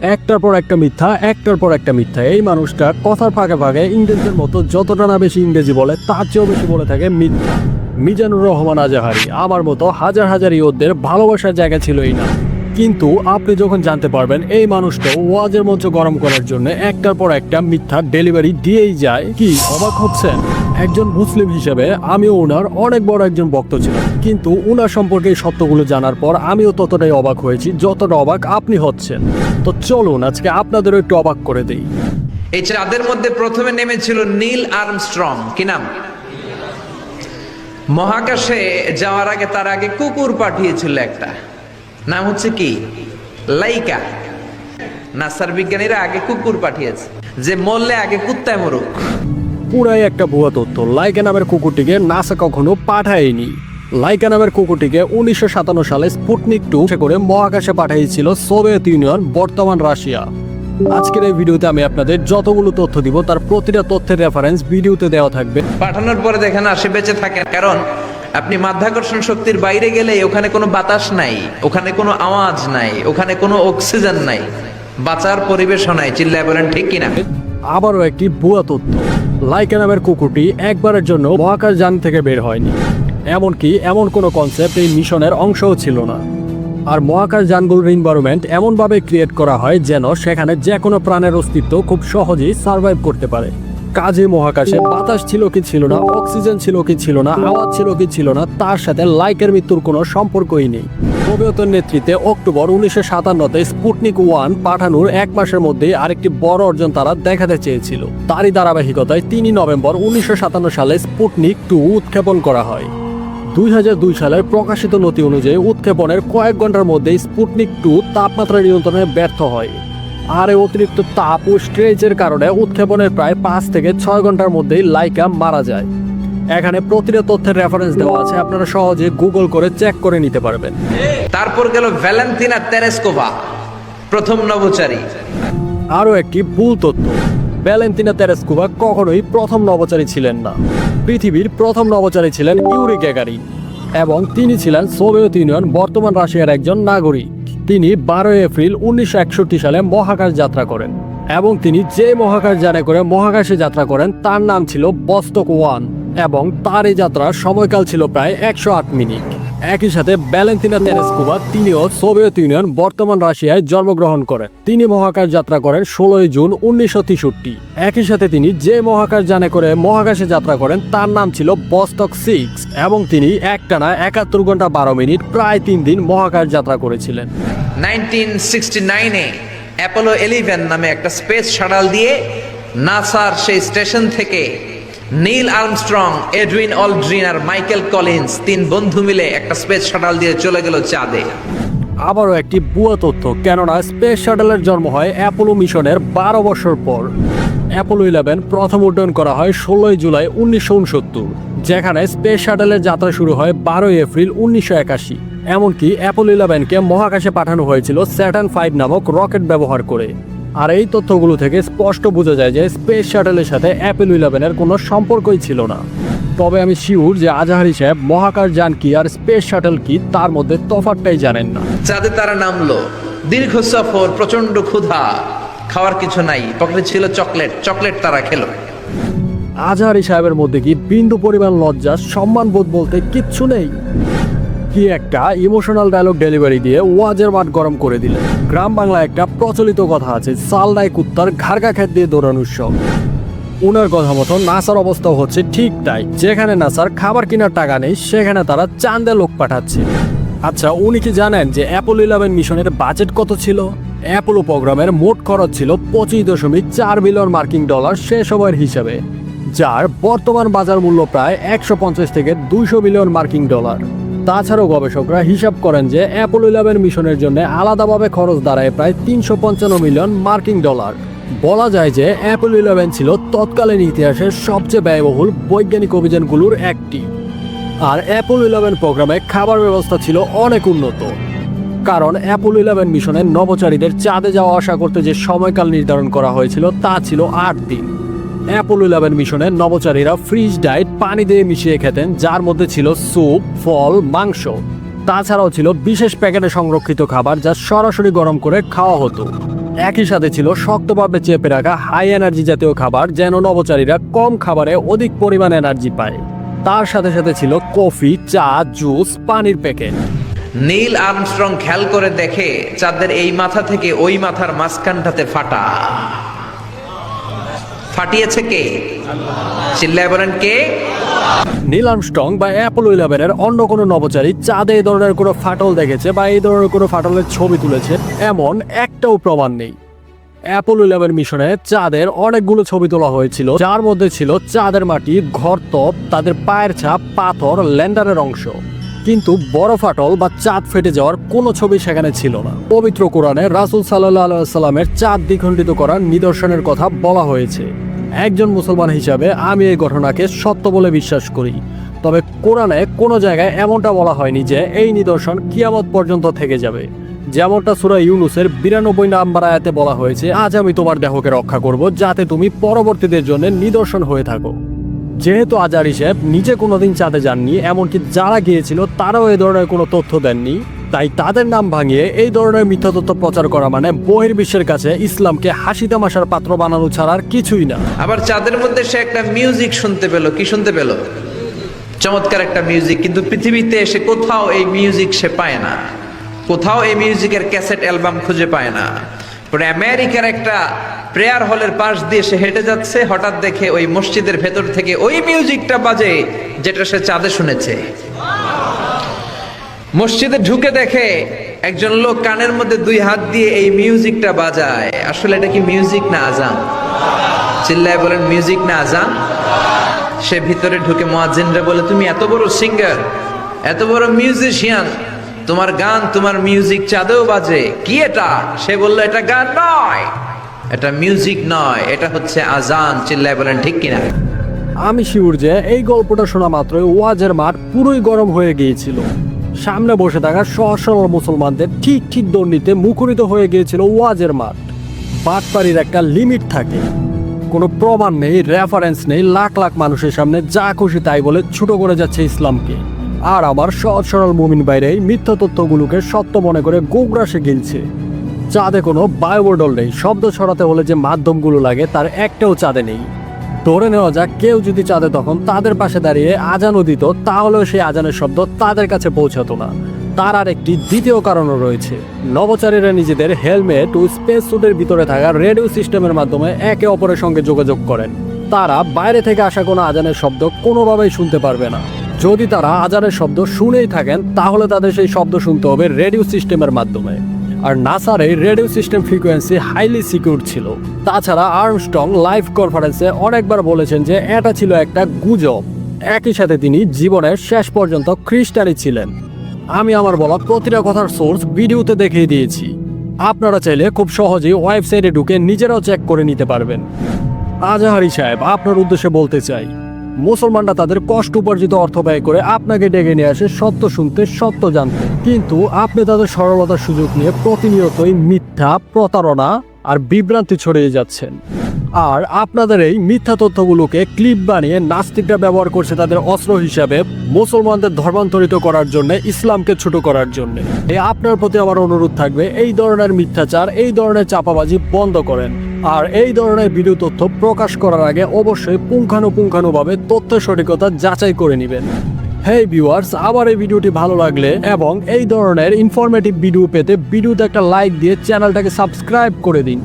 একটার পর একটা মিথ্যা, একটার পর একটা মিথ্যা। এই মানুষটা কথার ফাঁকে ফাঁকে ইংরেজদের মতো যতটা না বেশি ইংরেজি বলে, তার চেয়েও বেশি বলে থাকে মিথ্যা মিজানুর রহমান আজাহারি। আমার মতো হাজার হাজার ইয়োদের ভালোবাসার জায়গা ছিল এই না। কিন্তু আপনি যখন জানতে পারবেন, এই মানুষটা ওয়াজের মঞ্চ গরম করার জন্য একটার পর একটা মিথ্যা ডেলিভারি দিয়েই যায়, কি অবাক হচ্ছেন? একজন মুসলিম হিসেবে আমিও ওনার অনেক বড় একজন ভক্ত ছিলাম। কিন্তু ওনার সম্পর্কে এই সত্যগুলো জানার পর আমিও ততটাই অবাক হয়েছি যতটা অবাক আপনি হচ্ছেন। তো চলুন, আজকে আপনাদেরও একটু অবাক করে দিই। এই চাঁদের মধ্যে প্রথমে নেমেছিল নীল আর্মস্ট্রং। কি নাম? মহাকাশে যাওয়ার আগে তার আগে কুকুর পাঠিয়েছিল একটা। নাম হচ্ছে কি? লাইকা। নাসার বিজ্ঞানীরা আগে কুকুর পাঠিয়েছে। যে মরলে আগে কুত্তায় মরুক। পুরাই একটা ভুয়া তথ্য। লাইকা নামের কুকুরটিকে নাসা কখনো পাঠায়নি। লাইকা নামের কুকুরটিকে উনিশশো সাতান্ন সালে স্পুটনিক টু করে মহাকাশে পাঠিয়েছিল সোভিয়েত ইউনিয়ন বর্তমান রাশিয়া। আজকের এই ভিডিওতে আমি আপনাদের যতগুলো তথ্য দিব তার প্রতিটা তথ্যের রেফারেন্স ভিডিওতে দেওয়া থাকবে। পাঠানোর পরে দেখেন আসে বেঁচে থাকেন। কারণ আপনি মাধ্যাকর্ষণ শক্তির বাইরে গেলে ওখানে কোনো বাতাস নাই ওখানে কোনো আওয়াজ নাই ওখানে কোনো অক্সিজেন নাই বাঁচার পরিবেশও নাই চিল্লায় বলেন ঠিক কিনা। আবারও একটি ভুয়া তথ্য। লাইকা নামের কুকুরটি একবারের জন্য মহাকাশ যান থেকে বের হয়নি। এমনকি এমন কোনো কনসেপ্ট এই মিশনের অংশও ছিল না। আর মহাকাশ যানগুলোর এনভায়রনমেন্ট এমনভাবে ক্রিয়েট করা হয় যেন সেখানে যে কোনো প্রাণের অস্তিত্ব খুব সহজেই সার্ভাইভ করতে পারে। কাজে মহাকাশে বাতাস ছিল কি ছিল না, অক্সিজেন ছিল কি ছিল না আওয়াজ ছিল কি ছিল না, তার সাথে লাইকের মৃত্যুর কোনো সম্পর্কই নেই। সোভিয়তের নেতৃত্বে অক্টোবর উনিশশো সাতান্নতে স্পুটনিক ওয়ান পাঠানোর এক মাসের মধ্যে আরেকটি বড় অর্জন তারা দেখাতে চেয়েছিল। তারই ধারাবাহিকতায় তিনই নভেম্বর উনিশশো সাতান্ন সালে স্পুটনিক টু উৎক্ষেপণ করা হয়। দুই হাজার দুই সালের প্রকাশিত নথি অনুযায়ী উৎক্ষেপণের কয়েক ঘণ্টার মধ্যে স্পুটনিক টু তাপমাত্রা নিয়ন্ত্রণে ব্যর্থ হয়। আর এই অতিরিক্ত তাপ ও স্ট্রেচের কারণে উৎক্ষেপণের প্রায় পাঁচ থেকে ছয় ঘণ্টার মধ্যেই লাইকা মারা যায়। এখানে প্রতিটা তথ্যের রেফারেন্স দেওয়া আছে আপনারা সহজে গুগল করে চেক করে নিতে পারবেন। তারপর গেল ভ্যালেন্টিনা তেরেস্কোভা প্রথম নভোচারী। আরও একটি ভুল তথ্য ভ্যালেন্তিনা তেরেস্কুভা কখনোই প্রথম নভোচারী ছিলেন না। পৃথিবীর প্রথম নভোচারী ছিলেন ইউরি গ্যাগারিন এবং তিনি ছিলেন সোভিয়েত ইউনিয়ন বর্তমান রাশিয়ার একজন নাগরিক। তিনি বারোই এপ্রিল উনিশশো একষট্টি সালে মহাকাশ যাত্রা করেন এবং তিনি যে মহাকাশ যানে করে মহাকাশে যাত্রা করেন, তার নাম ছিল বস্তক ওয়ান এবং তার এই যাত্রার সময়কাল ছিল প্রায় একশো আট মিনিট। একই সাথে ভ্যালেন্তিনা তেরেস্কুভা তিনিও সোভিয়েত ইউনিয়ন, বর্তমান রাশিয়ায় জন্মগ্রহণ করেন তিনি মহাকাশ যাত্রা করেন ষোলোই জুন উনিশশো তেষট্টি। একই সাথে তিনি যে মহাকাশ যানে করে মহাকাশে যাত্রা করেন, তার নাম ছিল বস্তক সিক্স এবং তিনি একটানা একাত্তর ঘণ্টা বারো মিনিট প্রায় তিন দিন মহাকাশ যাত্রা করেছিলেন। নাইনটিন সিক্সটি নাইনে অ্যাপোলো এলিভেন নামে একটা স্পেস শাটাল দিয়ে নাসার সেই স্টেশন থেকে নীল আর্মস্ট্রং এডউইন অলড্রিন আর মাইকেল কলিন্স, তিন বন্ধু মিলে একটা স্পেস শাটাল দিয়ে চলে গেল চাঁদে। আবারও একটি ভুয়া তথ্য, কেননা স্পেস শাটলের জন্ম হয় অ্যাপোলো মিশনের বারো বছর পর। অ্যাপোলো ইলেভেন প্রথম উড্ডয়ন করা হয় ষোলোই জুলাই উনিশশো উনসত্তর, যেখানে স্পেস শাটলের যাত্রা শুরু হয় বারোই এপ্রিল উনিশশো একাশি। এমনকি অ্যাপোলো ইলেভেনকে মহাকাশে পাঠানো হয়েছিল স্যাটার্ন ফাইভ নামক রকেট ব্যবহার করে। আর এই তথ্যগুলো থেকে স্পষ্ট বোঝা যায় যে স্পেস শাটলের সাথে অ্যাপেল ইলেভেনের কোনো সম্পর্কই ছিল না। তবে আমি শিউর যে আজাহারি সাহেব মহাকাশ যান কি আর স্পেস শাটল কি তার মধ্যে তফাৎটাই জানেন না। চাঁদে তারা নামলো দীর্ঘ সফর প্রচণ্ড ক্ষুধা খাওয়ার কিছু নাই পকেটে ছিল চকলেট চকলেট তারা খেলো। আজহারি সাহেবের মধ্যে কি বিন্দু পরিমাণ লজ্জা সম্মানবোধ বলতে কিচ্ছু নেই? কি একটা ইমোশনাল ডায়লগ ডেলিভারি দিয়ে ওয়াজের মাঠ গরম করে দিলেন। গ্রাম বাংলা একটা প্রচলিত কথা আছে সালদাই কুত্তার ঘাড়গা খেত দিয়ে দৌড়ানোর শখ উনার কথা মতো নাসার অবস্থা হচ্ছে ঠিক তাই। যেখানে নাসার খাবার কেনার টাকা নেই, সেখানে তারা চান্দে লোক পাঠাচ্ছে। আচ্ছা উনি কি জানেন যে অ্যাপোলো ইলেভেন মিশনের বাজেট কত ছিল? অ্যাপোলো প্রোগ্রামের মোট খরচ ছিল পঁচিশ দশমিক চার মিলিয়ন মার্কিন ডলার সে সময়ের হিসাবে, যার বর্তমান বাজার মূল্য প্রায় একশো পঞ্চাশ থেকে দুইশো মিলিয়ন মার্কিন ডলার। তাছাড়াও গবেষকরা হিসাব করেন যে অ্যাপোলো ইলেভেন মিশনের জন্য আলাদাভাবে খরচ দাঁড়ায় প্রায় তিনশো পঞ্চান্ন মিলিয়ন মার্কিন ডলার। বলা যায় যে অ্যাপোলো ইলেভেন ছিল তৎকালীন ইতিহাসের সবচেয়ে ব্যয়বহুল বৈজ্ঞানিক অভিযানগুলোর একটি। আর অ্যাপোলো ইলেভেন প্রোগ্রামে খাবার ব্যবস্থা ছিল অনেক উন্নত। কারণ অ্যাপোলো ইলেভেন মিশনের নভোচারীদের চাঁদে যাওয়া আসা করতে যে সময়কাল নির্ধারণ করা হয়েছিল তা ছিল আট দিন। অ্যাপোলো ইলেভেন মিশনের নভোচারীরা ফ্রিজ ডায়েট পানি দিয়ে মিশিয়ে খেতেন, যার মধ্যে ছিল স্যুপ, ফল, মাংস। তাছাড়াও ছিল বিশেষ প্যাকেটে সংরক্ষিত খাবার যা সরাসরি গরম করে খাওয়া হতো। একই সাথে ছিল শক্তভাবে চেপে রাখা হাই এনার্জি জাতীয় খাবার, যেন নবচারীরা কম খাবারে অধিক পরিমাণ এনার্জি পায়। তার সাথে সাথে ছিল কফি, চা, জুস, পানির প্যাকেট। নীল আর্মস্ট্রং খেয়াল করে দেখে চাঁদের এই মাথা থেকে ওই মাথার মাঝখানটাতে ফাটা। ফাটিয়েছে কে? চিল্লায় বলেন কে? নীল আর্মস্ট্রং বা অ্যাপোলো ইলেভেনের অন্য কোনো নবচারী চাঁদে এই ধরনের কোনো ফাটল দেখেছে বা এই ধরনের কোনো ফাটলের ছবি তুলেছে, এমন একটাও প্রমাণ নেই। অ্যাপোলো ইলেভেন মিশনে চাঁদের অনেকগুলো ছবি তোলা হয়েছিল, যার মধ্যে ছিল চাঁদের মাটি ঘরতপ তাদের পায়ের ছাপ, পাথর, ল্যান্ডারের অংশ। কিন্তু বড় ফাটল বা চাঁদ ফেটে যাওয়ার কোনো ছবি সেখানে ছিল না। পবিত্র কোরআনে রাসুল সাল্লাহ আলাইসাল্লামের চাঁদ দ্বিখণ্ডিত করার নিদর্শনের কথা বলা হয়েছে। একজন মুসলমান হিসাবে আমি এই ঘটনাকে সত্য বলে বিশ্বাস করি। তবে কোরআনে কোনো জায়গায় এমনটা বলা হয়নি যে এই নিদর্শন কিয়ামত পর্যন্ত থেকে যাবে। যেমনটা সুরা ইউনুসের বিরানব্বই নাম্বার আয়াতে বলা হয়েছে, আজ আমি তোমার দেহকে রক্ষা করব যাতে তুমি পরবর্তীদের জন্য নিদর্শন হয়ে থাকো। যেহেতু আজার হিসেব নিজে কোনোদিন চাঁদে যাননি, এমনকি যারা গিয়েছিল তারাও এ ধরনের কোনো তথ্য দেননি। তাই তাদের নাম ভাঙিয়ে এই ধরনের মিথ্যা তথ্য প্রচার করা মানে বহির্বিশ্বের কাছে ইসলামকে হাসি তামাশার পাত্র বানানো ছাড়া আর কিছুই না। আবার চাঁদের মধ্যে সে একটা মিউজিক শুনতে পেল। কি শুনতে পেল? চমৎকার একটা মিউজিক কিন্তু পৃথিবীতে এসে কোথাও এই মিউজিক সে পায় না। কোথাও এই মিউজিকের ক্যাসেট অ্যালবাম খুঁজে পায় না। আমেরিকার একটা প্রেয়ার হলের পাশ দিয়ে সে হেঁটে যাচ্ছে। হঠাৎ দেখে ওই মসজিদের ভেতর থেকে ওই মিউজিকটা বাজে, যেটা সে চাঁদে শুনেছে। মসজিদে ঢুকে দেখে একজন লোক কানের মধ্যে দুই হাত দিয়ে এই মিউজিকটা বাজায়। আসলে এটা কি মিউজিক না আজান? চিল্লায় বলেন, মিউজিক না আজান? সে ভিতরে ঢুকে মোয়াজ্জিনরা বলে, তুমি এত বড় সিঙ্গার এত বড় মিউজিশিয়ান তোমার গান, তোমার মিউজিক চাঁদেও বাজে। কি এটা? সে বলল, এটা গান নয়, এটা মিউজিক নয়, এটা হচ্ছে আজান। চিল্লায় বলেন, ঠিক কিনা আমি শিউর যে এই গল্পটা শোনা মাত্রই ওয়াজের মাঠ পুরোই গরম হয়ে গিয়েছিল। সামনে বসে থাকা সহজ সরল মুসলমানদের ঠিক ঠিক দণ্ডিতে মুখরিত হয়ে গিয়েছিল ওয়াজের মাঠ। বাটপাড়ির একটা লিমিট থাকে। কোনো প্রমাণ নেই রেফারেন্স নেই, লাখ লাখ মানুষের সামনে যা খুশি তাই বলে ছোট করে যাচ্ছে ইসলামকে। আর আমার সহজ সরল মুমিন বাইরে এই মিথ্যা তথ্যগুলোকে সত্য মনে করে গোগ্রাসে গিলছে। চাঁদে কোনো বায়োমন্ডল নেই, শব্দ ছড়াতে হলে যে মাধ্যমগুলো লাগে তার একটাও চাঁদে নেই। ধরে নেওয়া যাক, কেউ যদি চাঁদে তখন তাদের পাশে দাঁড়িয়ে আজানও দিত, তাহলেও সেই আজানের শব্দ তাদের কাছে পৌঁছাতো না। তার আর একটি দ্বিতীয় কারণও রয়েছে। নবচারীরা নিজেদের হেলমেট ও স্পেস স্যুটের ভিতরে থাকা রেডিও সিস্টেমের মাধ্যমে একে অপরের সঙ্গে যোগাযোগ করেন। তারা বাইরে থেকে আসা কোনো আজানের শব্দ কোনোভাবেই শুনতে পারবে না। যদি তারা আজানের শব্দ শুনেই থাকেন, তাহলে তাদের সেই শব্দ শুনতে হবে রেডিও সিস্টেমের মাধ্যমে। আর নাসার এই radio system frequency highly secure ছিল। তাছাড়া আর্মস্টং লাইভ কনফারেন্সে অনেকবার বলেছেন যে এটা ছিল একটা গুজব। একই সাথে তিনি জীবনের শেষ পর্যন্ত খ্রিস্টানই ছিলেন। আমি আমার বলা প্রতিটা কথার সোর্স ভিডিওতে দেখিয়ে দিয়েছি। আপনারা চাইলে খুব সহজেই ওয়েবসাইটে ঢুকে নিজেরাও চেক করে নিতে পারবেন। আজাহারি সাহেব, আপনার উদ্দেশ্যে বলতে চাই মুসলমানরা তাদের কষ্ট উপার্জিত অর্থ ব্যয় করে আপনাকে ডেকে নিয়ে আসে সত্য শুনতে, সত্য জানতে। কিন্তু আপনি তাদের সরলতার সুযোগ নিয়ে প্রতিনিয়তই মিথ্যা, প্রতারণা আর বিভ্রান্তি ছড়িয়ে যাচ্ছেন। আর আপনাদের এই মিথ্যা তথ্যগুলোকে ক্লিপ বানিয়ে নাস্তিকরা ব্যবহার করছে তাদের অস্ত্র হিসাবে মুসলমানদের ধর্মান্তরিত করার জন্য, ইসলামকে ছোট করার জন্য। এই আপনার প্রতি আমার অনুরোধ থাকবে, এই ধরনের মিথ্যাচার, এই ধরনের চাপাবাজি বন্ধ করেন। আর এই ধরনের ভিডিও তথ্য প্রকাশ করার আগে অবশ্যই পুঙ্খানুপুঙ্খানুভাবে তথ্য সঠিকতা যাচাই করে নেবেন। হেই ভিউয়ার্স আবার এই ভিডিওটি ভালো লাগলে এবং এই ধরনের ইনফরমেটিভ ভিডিও পেতে ভিডিওতে একটা লাইক দিয়ে চ্যানেলটাকে সাবস্ক্রাইব করে দিন।